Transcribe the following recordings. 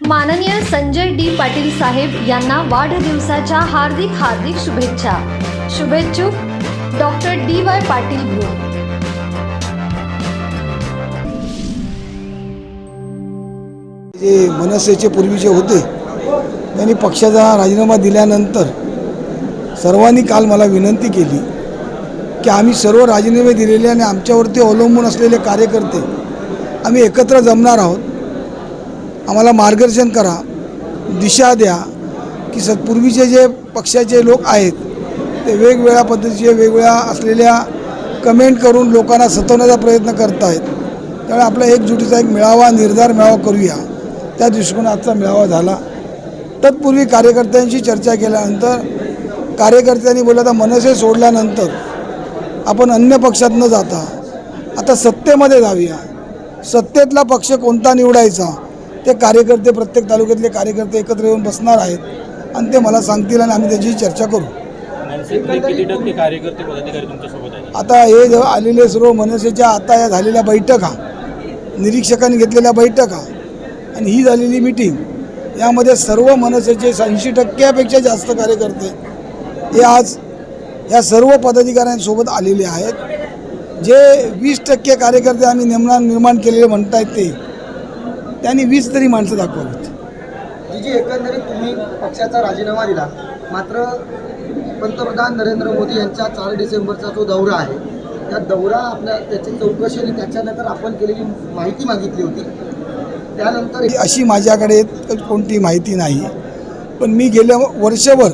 माननीय संजय डी पाटील साहेब यांना वाढदिवसाच्या हार्दिक हार्दिक शुभेच्छा. शुभेच्छुक doctor D Y Patil group. जे मनसेचे पूर्वीचे होते त्यांनी पक्षाचा राजीनामा दिल्यानंतर सर्वांनी काल मला विनंती केली की आम्ही सर्व राजीनामे दिलेले आणि आमच्यावरती अवलंबून असलेले कार्यकर्ते आम्ही एकत्र जमणार आहोत. आम्हाला मार्गदर्शन करा दिशा द्या की सत्पूर्वीचे जे पक्षाचे लोक आहेत ते वेगवेगळ्या पद्धतीचे वेगवेगळ्या असलेल्या कमेंट करून लोकांना सतवण्याचा प्रयत्न करत आहेत त्यामुळे आपला एकजुटीचा एक मेळावा निर्धार मेळावा करूया. त्या दृष्टिकोन आजचा मेळावा झाला. तत्पूर्वी कार्यकर्त्यांशी चर्चा केल्यानंतर कार्यकर्त्यांनी बोललं आता मनसे सोडल्यानंतर आपण अन्य पक्षात न जाता. आता सत्तेमध्ये जाऊया. सत्तेतला पक्ष कोणता निवडायचा? ते कार्यकर्ते प्रत्येक तालुक्यातले कार्यकर्ते एकत्र येऊन बसणार आहेत आणि ते मला सांगतील आणि आम्ही त्याची चर्चा करू. आहेत? आता हे जेव्हा आलेले सर्व मनसेच्या आता या झालेल्या बैठका निरीक्षकांनी घेतलेल्या बैठका आणि ही झालेली मिटिंग यामध्ये सर्व मनसेचे ऐंशी टक्क्यापेक्षा जास्त कार्यकर्ते हे आज या सर्व पदाधिकाऱ्यांसोबत आलेले आहेत. जे वीस टक्के कार्यकर्ते आम्ही नेमणार निर्माण केलेले म्हणतायत ते त्यांनी वीस तरी माणसं दाखवावीत. जी जी एकंदरीत तुम्ही पक्षाचा राजीनामा दिला. मात्र पंतप्रधान नरेंद्र मोदी यांचा चार डिसेंबरचा जो दौरा आहे त्या दौरा आपल्या त्याची चौकशी आणि त्याच्यानंतर आपण केलेली माहिती मागितली होती. त्यानंतर अशी माझ्याकडे कोणती माहिती नाही पण मी गेल्या वर्षभर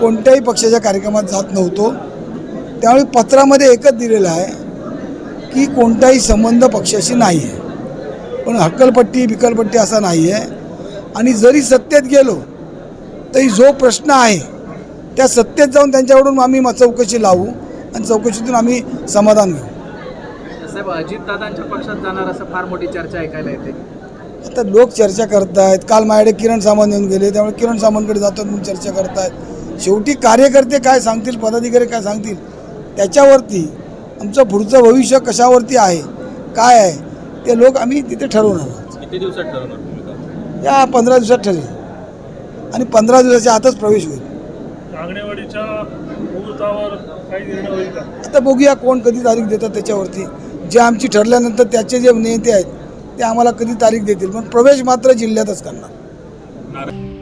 कोणत्याही पक्षाच्या कार्यक्रमात जात नव्हतो. त्यामुळे पत्रामध्ये एकच दिलेलं आहे की कोणताही संबंध पक्षाशी नाही आहे पण हक्कलपट्टी बिकलपट्टी असा नाही आहे आणि जरी सत्तेत गेलो तरी जो प्रश्न आहे त्या सत्तेत जाऊन त्यांच्याकडून आम्ही चौकशी लावू आणि चौकशीतून आम्ही समाधान घेऊ. साहेब अजितदादांच्या पक्षात जाणार असं फार मोठी चर्चा ऐकायला येते. आता लोक चर्चा करतायत. काल माझ्याकडे किरण सामंत येऊन गेले त्यामुळे किरण सामंतकडे जातात म्हणून चर्चा करतायत. शेवटी कार्यकर्ते काय सांगतील पदाधिकारी काय सांगतील त्याच्यावरती आमचं पुढचं भविष्य कशावरती आहे काय आहे ते लोक आम्ही तिथे ठरवणार. आहोत किती दिवसात ठरवणार तुम्ही का? या पंधरा दिवसात ठरेल. आणि पंधरा दिवसाच्या आतच प्रवेश होईल. आंगणेवाडीच्या मुहूर्तावर काही निर्णय होईल का? आता बघूया कोण कधी तारीख देतात त्याच्यावरती. जे आमची ठरल्यानंतर त्याचे जे नेते आहेत ते आम्हाला कधी तारीख देतील. पण प्रवेश मात्र जिल्ह्यातच करणार. नारायण